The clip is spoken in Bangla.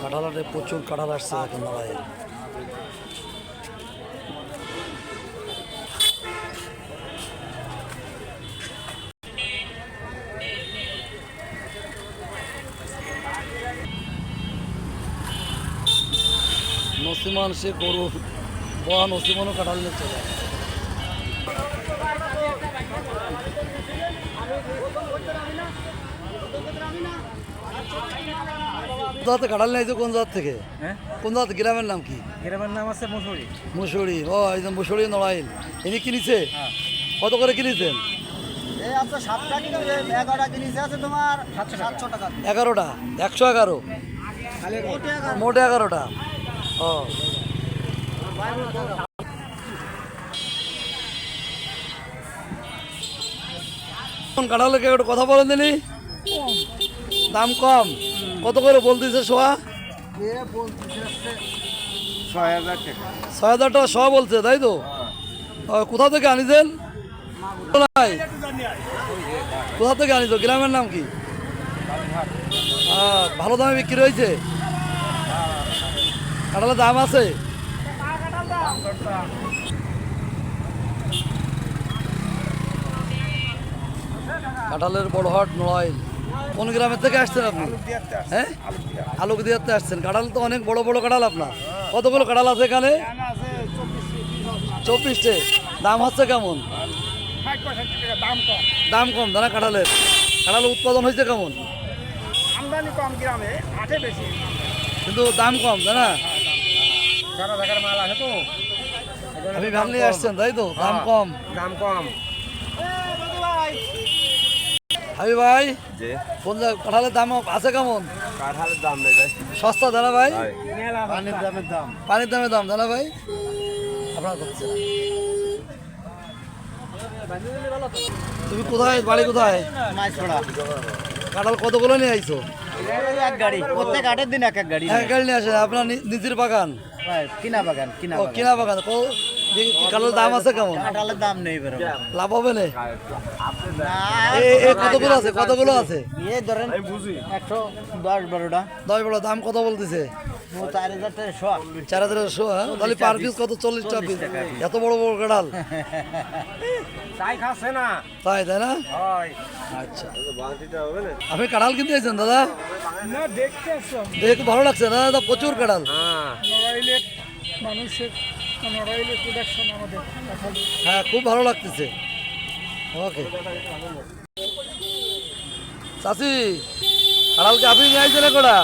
কাঁঠাল হাটে প্রচুর কাঁঠাল আসছে এখন নড়াইয়ে নসিমান সে গরু বহা নসিমানও কাঁঠাল নিয়ে থেকে কাঁঠাল নিয়েছে কোন জাত থেকে? হ্যাঁ? কোন জাত গ্রামের নাম কি? গ্রামের নাম আছে মুসুরি। মুসুরি। ও এই যে মুসুরি নড়াইল। ইনি কিনেছে? হ্যাঁ। কত করে কিনেছেন? এগারোটা একশো এগারো? মোটে এগারোটা? ও। কোন কাঁঠালের একটু কথা বলেন দিনি? দাম কম। কত করে বলতেছে সোয়া? ছয় হাজার টাকা। ছয় হাজার টাকা সোয়া বলছে তাই তো? ও, কোথা থেকে আনিছেন? নাই কোথা থেকে আনিছ? গ্রামের নাম কি? ভালো দামে বিক্রি হয়েছে? কাঁঠালের দাম আছে? কাঁঠালের বড় হাট নড়াইল। কোন গ্রামের থেকে আসছেন আপনি? হ্যাঁ? আলোক দিয়াতে আসছেন। কাঁঠাল তো অনেক বড় বড় কাঁঠাল আপনার। কতগুলো কাঁঠাল আছে এখানে? চব্বিশটে। দাম হচ্ছে কেমন? দাম কম দাম কম দানা কাঁঠালের। কাঁঠালের উৎপাদন হয়েছে কেমন? আমদানি কম গ্রামে আটে বেশি। কিন্তু দাম কম সারা মাল আছে তো। আপনি ভাব আসছেন তাই তো? দাম কম। দাম কম। হাবি ভাই যে কাঁঠালের দাম আছে কেমন? কাঁঠালের দাম নেই ভাই। সস্তা দানা ভাই? পানির দামের দাম। পানির দামে দাম দানা ভাই? আপনার করছে তুমি কোথায়? বাড়ি কোথায়? কাঁঠাল কতগুলো নিয়ে আইছো? এক গাড়ি। প্রত্যেক আটের দিন এক এক গাড়ি এক গাড়ি নিয়ে আসে আপনার নিজের বাগান? ভাই, কিনা বাগান কিনা কিনা বাগান। কাঁঠালের দাম আছে কেমন? কাঁঠালের দাম নেই বেরো। লাভ হবে না? কতগুলো আছে? কতগুলো আছে? এই ধরেন একশো দশ বারোটা। দশ বড় দাম কত বলতেছে? চার হাজার হ্যাঁ? তাহলে পার পিস কত? চল্লিশটা পিস এত বড় বড় কাঁঠাল। তাই তাই না। আচ্ছা বাংটিটা হবে না আপনি কাঁঠাল কিনতে এসেছেন দাদা? দেখতে দেখে ভালো লাগছে না দাদা? প্রচুর কাঁঠাল। হ্যাঁ। মানুষের হ্যাঁ খুব ভালো লাগতেছে। ওকে চাষি আড়ালকে আপনি নিয়ে আসছেন কোটা?